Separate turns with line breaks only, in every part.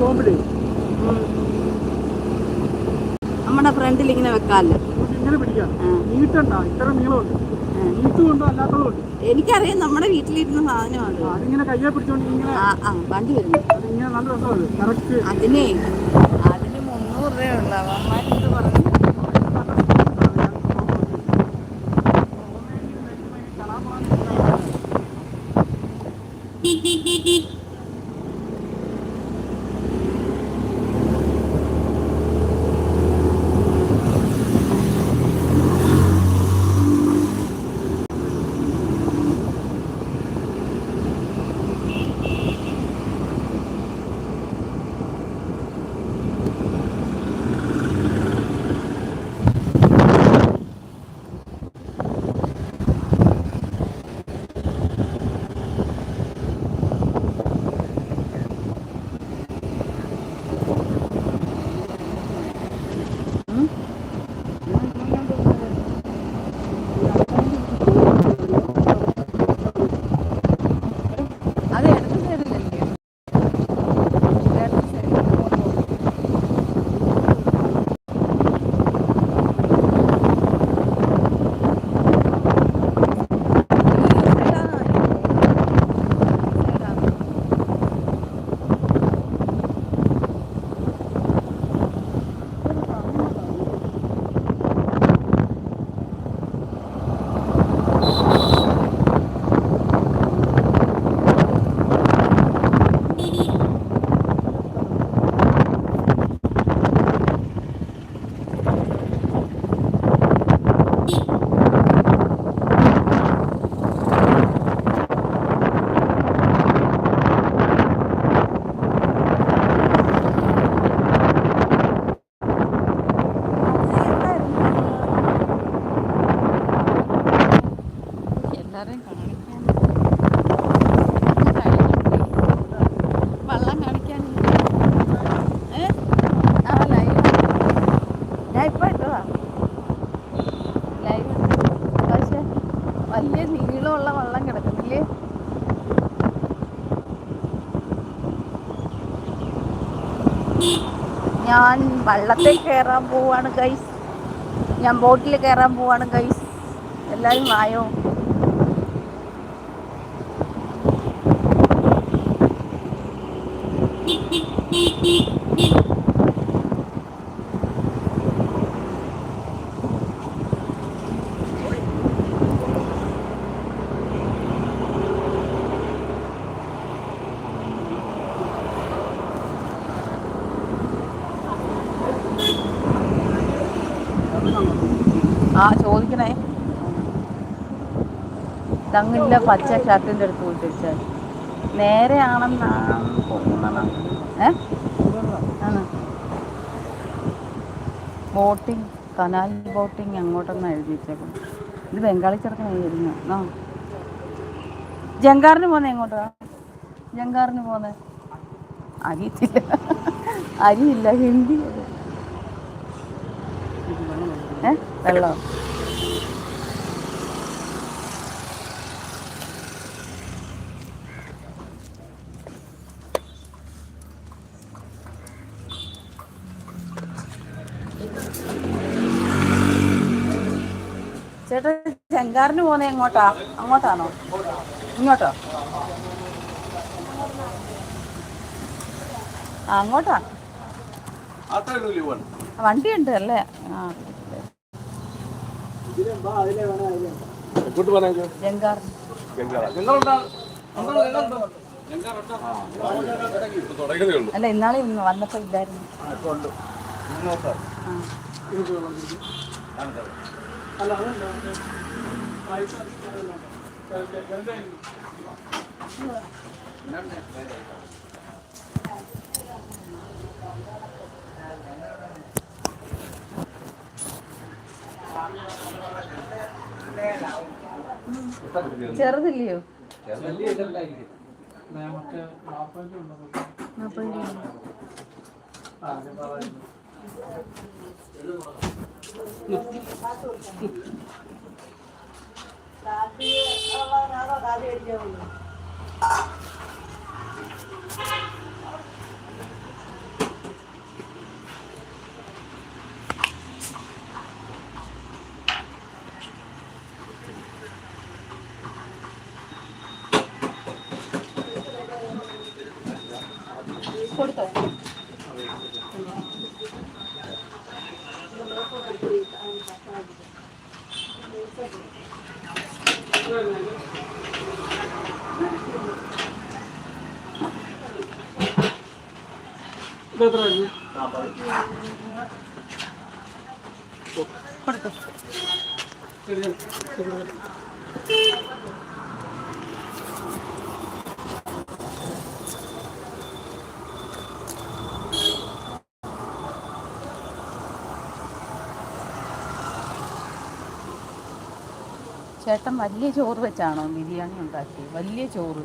പോകുമ്പോഴേ
നമ്മുടെ ഫ്രണ്ടിൽ ഇങ്ങനെ
പിടിക്കാം. നീട്ടണ്ട? ഇത്ര നീളമുണ്ട്.
എനിക്കറിയാം നമ്മുടെ വീട്ടിലിരുന്ന സാധനമാണ്.
ആ, അതിങ്ങനെ കയ്യെ പിടിച്ചോണ്ട് ഇങ്ങനെ
വണ്ടി വരുന്നു
അതിങ്ങനെ നല്ല രസമാണ്. കറക്റ്റ്.
അതിനെ അതിന് മുന്നൂറ് രൂപയുള്ള ഞാൻ വള്ളത്തിൽ കയറാൻ പോവാണ് ഗൈസ് ഞാൻ ബോട്ടിൽ കയറാൻ പോവാണ് ഗൈസ് എല്ലാവരും വായോ? ആ ചോദിക്കണേ. തങ്ങില്ല പച്ച ഷർട്ടിന്റെ അടുത്ത് പോയിട്ട് തിരിച്ചാൽ നേരെയാണെന്നാണ് തോന്നണം. ബോട്ടിങ് കനാൽ ബോട്ടിങ് അങ്ങോട്ടൊന്ന് എഴുതിയിട്ടേക്കും ഇത് ബംഗാളി ചെറുക്കനായിരുന്നു ആ. ജങ്കാറിന് പോന്നെ എങ്ങോട്ടാ? ജങ്കാറിന് പോന്നെ. അരിയില്ല. അരിയില്ല ഹിന്ദി. വെള്ളം? ചേട്ടാ ചെങ്കാറിന് പോകുന്നത് എങ്ങോട്ടാ? അങ്ങോട്ടാണോ? ഇങ്ങോട്ടോ? അങ്ങോട്ടാ. വണ്ടിയുണ്ട് അല്ലേ? ആ. ജങ്കാർ. അല്ല ഇന്നാളെ ഇന്ന് വന്നപ്പോ ഇല്ലായിരുന്നു. ആ ചെറുതില്ലയോ?
മറ്റേ നാപ്പതിന്റെ ഉണ്ടോ.
നാപ്പത്
ഇപ്പൊ എത്ര
ചേട്ടൻ വലിയ ചോറ് വെച്ചാണോ ബിരിയാണി ഉണ്ടാക്കി വലിയ ചോറ്.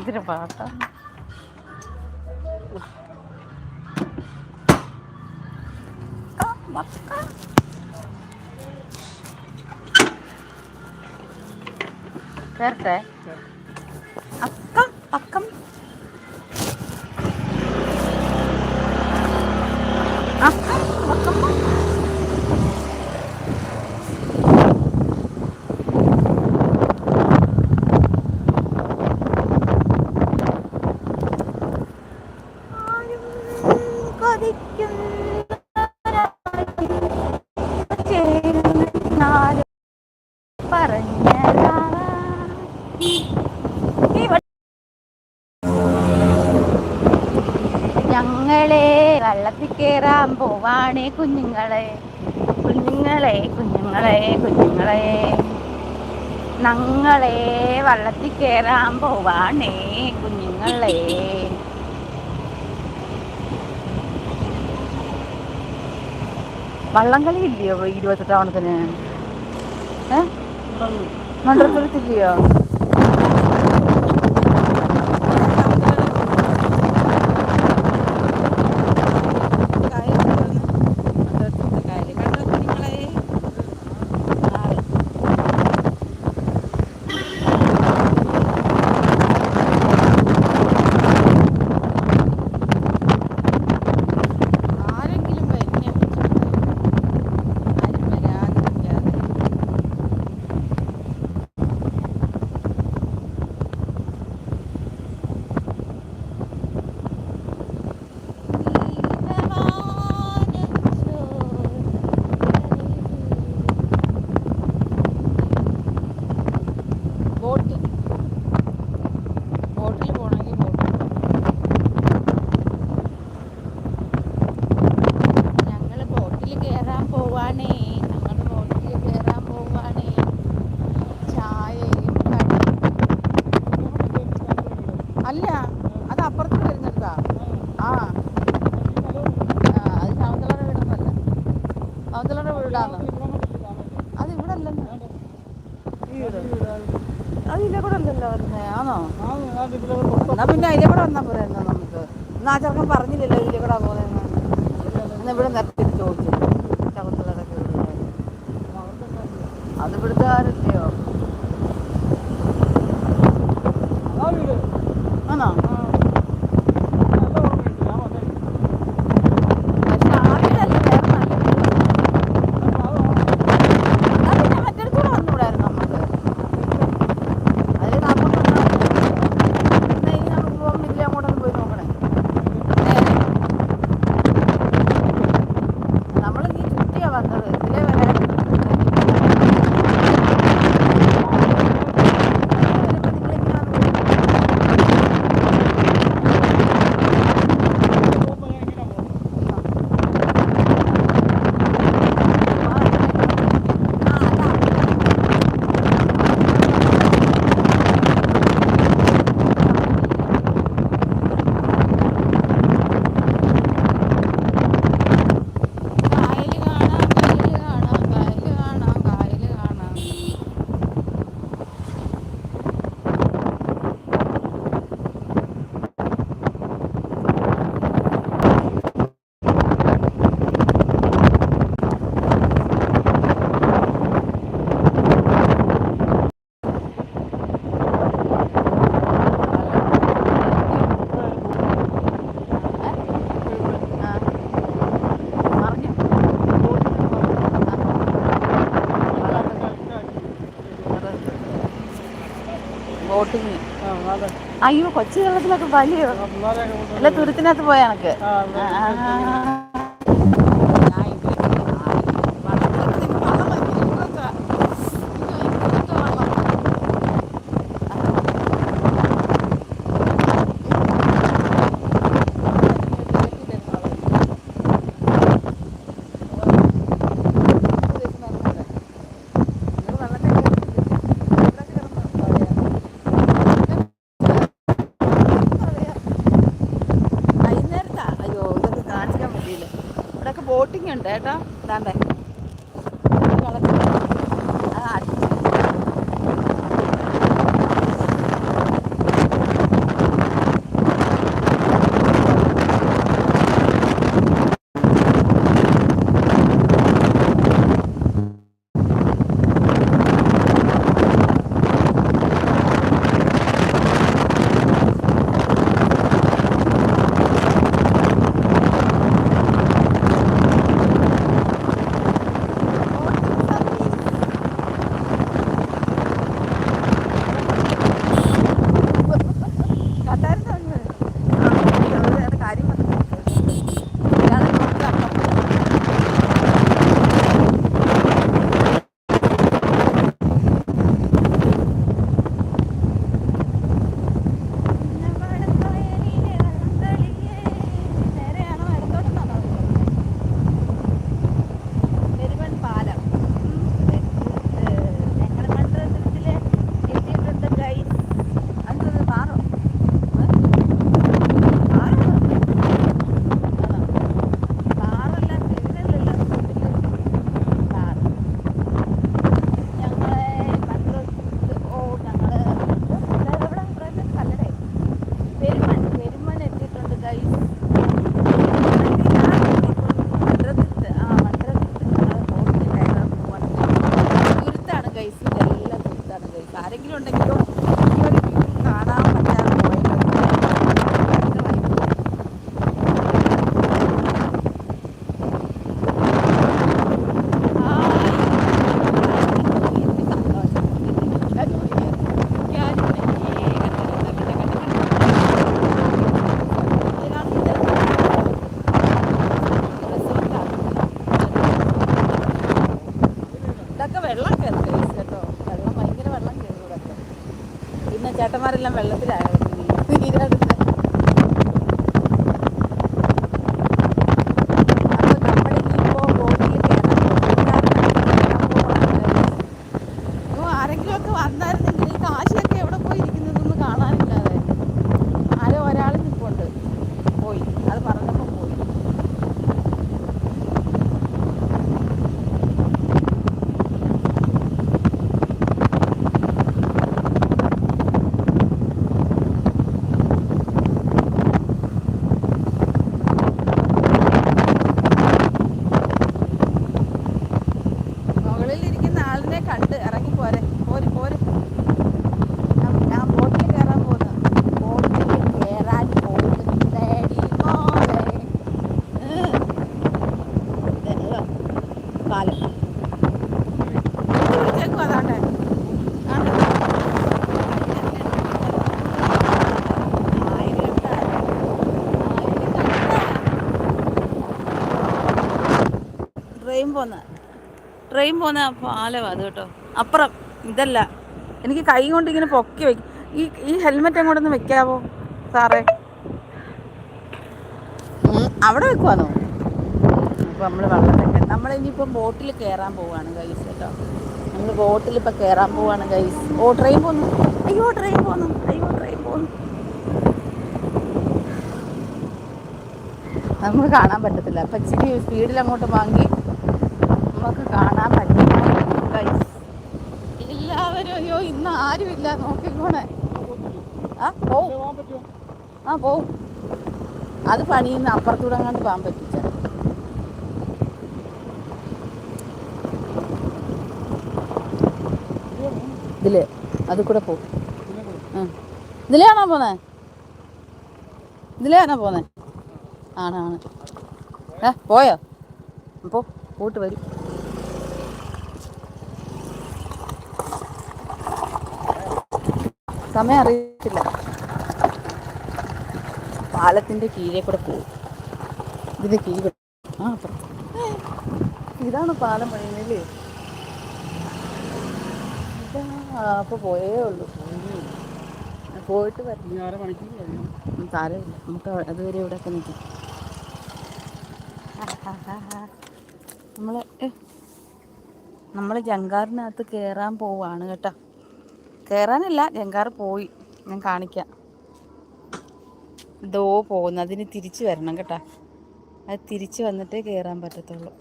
ഇതിന് പാട്ടാ വരട്ടെ പൂവാണേ കുഞ്ഞുങ്ങളെ കുഞ്ഞുങ്ങളെ കുഞ്ഞുങ്ങളെ കുഞ്ഞുങ്ങളെ. ഞങ്ങളെ വള്ളത്തിൽ കയറാൻ പോവാണേ കുഞ്ഞുങ്ങളെ. വള്ളംകളി ഇല്ലയോ ഇരുപത്തെട്ടാവണത്തിന് ഏ? മണ്ഡലപുരത്തില്ലയോ അതിലെ കൂടെ വന്നാൽ പോരായിരുന്നു നമുക്ക്? എന്നാ ചെറുക്കൻ പറഞ്ഞില്ലല്ലോ ഇതിലെ കൂടെ പോകുന്നതെന്ന് ഇന്ന് ഇവിടെ ബോട്ടിങ്.
ആ
അയ്യോ കൊച്ചു വെള്ളത്തിലൊക്കെ വലിയോ
ആ
അല്ല തുരുത്തിനകത്ത് പോയ കണക്ക്
ആ അതെ.
വൈകുന്നേരത്താ അയ്യോ ഇതൊക്കെ കാണിക്കാൻ പറ്റിയില്ല ഇവിടെയൊക്കെ ബോട്ടിംഗ് ഉണ്ട് കേട്ടോ. ഇതാണ്ടേ പിന്നെ ചേട്ടന്മാരെല്ലാം വെള്ളത്തിലായോ തീരാടുത്ത് അപ്പോൾ നമ്മളിനിയിപ്പോൾ ബോട്ടിൽ ആരെങ്കിലും ഒക്കെ വന്നായിരുന്നെങ്കിൽ ഈ കാശിയൊക്കെ എവിടെ പോയിരിക്കുന്നതൊന്നും കാണാനില്ലാതെ ആരോ ഒരാൾ നിൽപ്പുണ്ട് പോയി അത് പറഞ്ഞപ്പോൾ പോയി മുകളിൽ ഇരിക്കുന്ന ആളിനെ കണ്ട് ഇറങ്ങി പോരെ പോര് പോര് ഞാൻ- ഞാൻ ബോട്ടിൽ കയറാൻ പോകുന്നു ബോട്ടിൽ കയറാൻ പോകുന്നേടി മോളെ. ഉം. ഇതാ, പാലം വിളിച്ചേക്കും അതാട്ടെ ആണ്ടെ. ആയിരം കണ്ടാ? ആയിരം കണ്ടാ? ട്രെയിൻ പോന്ന. ട്രെയിൻ പോന്ന പാലം അത് കേട്ടോ. അപ്പുറം ഇതല്ല. എനിക്ക് കൈ കൊണ്ട് ഇങ്ങനെ പൊക്കി വെക്കും. ഈ ഈ ഹെൽമെറ്റ് അങ്ങോട്ടൊന്ന് വെക്കാവോ സാറേ? അവിടെ വെക്കുവാണോ അപ്പോൾ നമ്മൾ വെള്ളത്തിൽ നമ്മൾ ഇനിയിപ്പം ബോട്ടിൽ കയറാൻ പോവുകയാണ് ഗൈസ് കേട്ടോ. നമ്മൾ ബോട്ടിൽ ഇപ്പം കയറാൻ പോവുകയാണ് ഗൈസ് ഓ ട്രെയിൻ പോന്നു. അയ്യോ ട്രെയിൻ പോന്നു. അയ്യോ ട്രെയിൻ പോന്നു. നമുക്ക് കാണാൻ പറ്റത്തില്ല. അപ്പം ഇച്ചിരി സ്പീഡിൽ അങ്ങോട്ട് വാങ്ങി നമുക്ക് കാണാൻ പറ്റും. എല്ലാവരും അയ്യോ ഇന്ന് ആരുമില്ല. നോക്കിക്കോണേ ആ പോവും. ആ പോവും. അത് പണിയുന്ന അപ്പുറത്തൂടെ അങ്ങോട്ട് പോകാൻ പറ്റിച്ച ഇതിൽ അത് കൂടെ പോകും ഇതിലെയാണോ പോന്നെ? ഇതിലെയാണോ പോന്നെ? ആണാണ് ഏ പോയോ? പോ പോട്ട് വരും. സമയം അറിയത്തില്ല. പാലത്തിന്റെ കീഴേ കൂടെ പോകും ഇതിന്റെ കീഴ് ആ ഇതാണ് പാലം ഇതാ അപ്പൊ പോയേ ഉള്ളൂ. പോയിട്ട് വരണം
കഴിയും
ഉം, സാരമില്ല. നമുക്ക് അതുവരെ ഇവിടെയൊക്കെ നിൽക്കാം. നമ്മൾ നമ്മൾ ജങ്കാറിനകത്ത് കയറാൻ പോവാണ് കേട്ടോ. കയറാനല്ല ജങ്കാർ പോയി. ഞാൻ കാണിക്കാം. ദോ പോകുന്നു. അതിന് തിരിച്ചു വരണം കേട്ടോ. അത് തിരിച്ചു വന്നിട്ടേ കയറാൻ പറ്റത്തുള്ളൂ.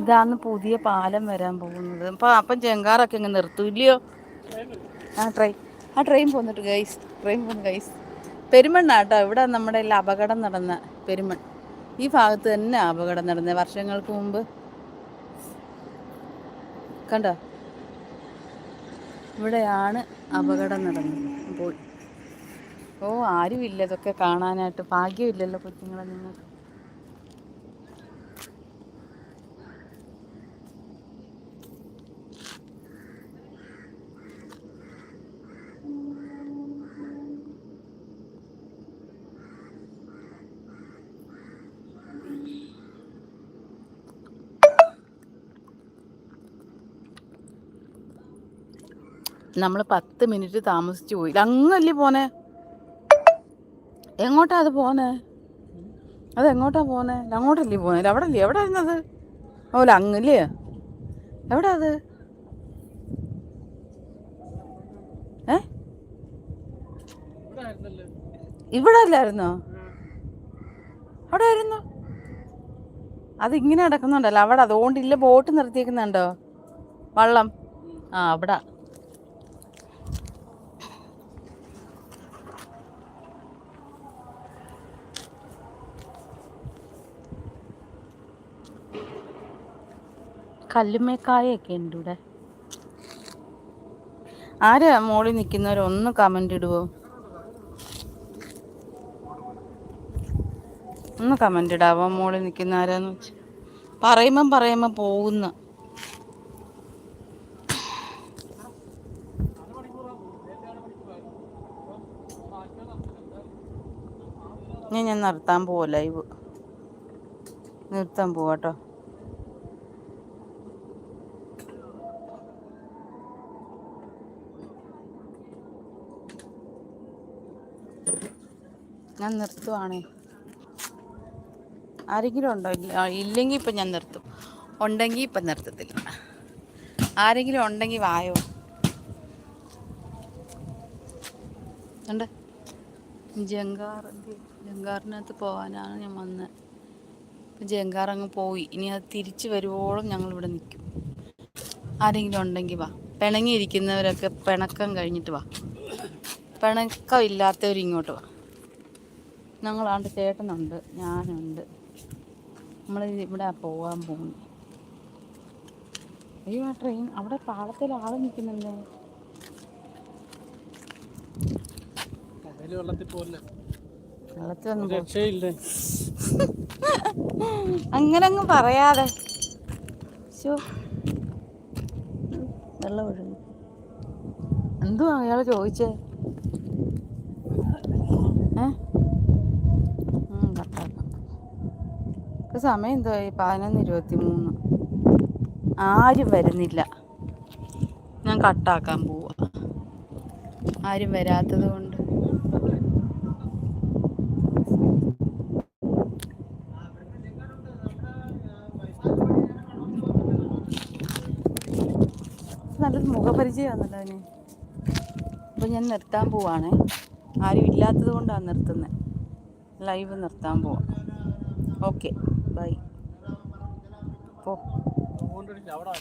ഇതാണ് പുതിയ പാലം വരാൻ പോകുന്നത്. അപ്പം അപ്പം ജങ്കാറൊക്കെ ഇങ്ങനെ നിർത്തൂല്ലയോ ആ ട്രെയിൻ ആ ട്രെയിൻ പോന്നിട്ട് ഗൈസ് ട്രെയിൻ പോന്നു ഗൈസ് പെരുമണ്ണാട്ടോ. ഇവിടെ നമ്മുടെ അപകടം നടന്ന പെരുമൺ. ഈ ഭാഗത്ത് തന്നെ അപകടം നടന്നത് വർഷങ്ങൾക്ക് മുമ്പ്. കണ്ടോ? ഇവിടെയാണ് അപകടം നടന്നത്. പോയി ഓ ആരുമില്ല. ഇതൊക്കെ കാണാനായിട്ട് ഭാഗ്യമില്ലല്ലോ കൊച്ചുങ്ങളെ നിങ്ങൾക്ക്. നമ്മൾ പത്ത് മിനിറ്റ് താമസിച്ച് പോയി. അങ്ങല്ലേ പോന്നെ? എങ്ങോട്ടാ അത് പോന്നെ? അത് എങ്ങോട്ടാ പോന്നെ? അങ്ങോട്ടല്ലേ പോന്നെ? അവിടെ അല്ലേ എവിടെ ഇരുന്നത്? ഓല അങ്ങല്ലേ? എവിടെ അത്? ഏ?
ഇവിടെ
അല്ലായിരുന്നോ അവിടെ ആയിരുന്നു അത് ഇങ്ങനെ കിടക്കുന്നുണ്ടല്ലോ അവിടെ അതുകൊണ്ടില്ല ബോട്ട് നിർത്തിയേക്കുന്നുണ്ടോ? വള്ളം. ആ അവിടെ. കല്ലുമേക്കായൊക്കെ ഉണ്ട് ഇവിടെ ആരാ മോളിൽ നിൽക്കുന്നവരൊന്ന് കമന്റ് ഇടുവോ? ഒന്ന് കമന്റ് ഇടാവോ മോളിൽ നിൽക്കുന്ന ആരാന്ന് വെച്ച്? പറയുമ്പം പറയുമ്പം പോകുന്ന. ഞാൻ ഞാൻ നിർത്താൻ പോവാ ലൈവ് നിർത്താൻ പോവാട്ടോ ഞാൻ നിർത്തുവാണേ. ആരെങ്കിലും ഉണ്ടോ? ഇല്ലെങ്കിൽ ഇപ്പം ഞാൻ നിർത്തും. ഉണ്ടെങ്കിൽ ഇപ്പം നിർത്തത്തില്ല. ആരെങ്കിലും ഉണ്ടെങ്കിൽ വായോ? ഉണ്ട് ജങ്കാർ? ജങ്കാറിനകത്ത് പോകാനാണ് ഞാൻ വന്നത് ഇപ്പം ജങ്കാർ അങ്ങ് പോയി. ഇനി അത് തിരിച്ച് വരുവോളം ഞങ്ങളിവിടെ നിൽക്കും. ആരെങ്കിലും ഉണ്ടെങ്കിൽ വാ. പിണങ്ങിയിരിക്കുന്നവരൊക്കെ പിണക്കം കഴിഞ്ഞിട്ട് വാ. പിണക്കം ഇല്ലാത്തവർ ഇങ്ങോട്ട് വാ. ഞങ്ങളാണ്ട് ചേട്ടനുണ്ട് ഞാനുണ്ട്. നമ്മൾ ഇവിടെ പോകാൻ പോകുന്നു അയ്യോ ആ ട്രെയിൻ അവിടെ പാളത്തിൽ ആൾ നിൽക്കുന്നുണ്ട്. അങ്ങനെ അങ്ങ് പറയാതെ. വെള്ളം ഒഴുകും. എന്തുവാ അയാൾ ചോദിച്ചേ? ഇപ്പൊ സമയം എന്തുവായി? പതിനൊന്ന് ഇരുപത്തി മൂന്ന് ആരും വരുന്നില്ല. ഞാൻ കട്ടാക്കാൻ പോവാ. ആരും വരാത്തത് കൊണ്ട്. നല്ലൊരു മുഖപരിചയമാണല്ലോ അതിന് അപ്പം ഞാൻ നിർത്താൻ പോവാണ്. ആരും ഇല്ലാത്തത് കൊണ്ടാണ് നിർത്തുന്നത് ലൈവ് നിർത്താൻ പോവാം. ഓക്കെ. ബൈ.
അവിടെ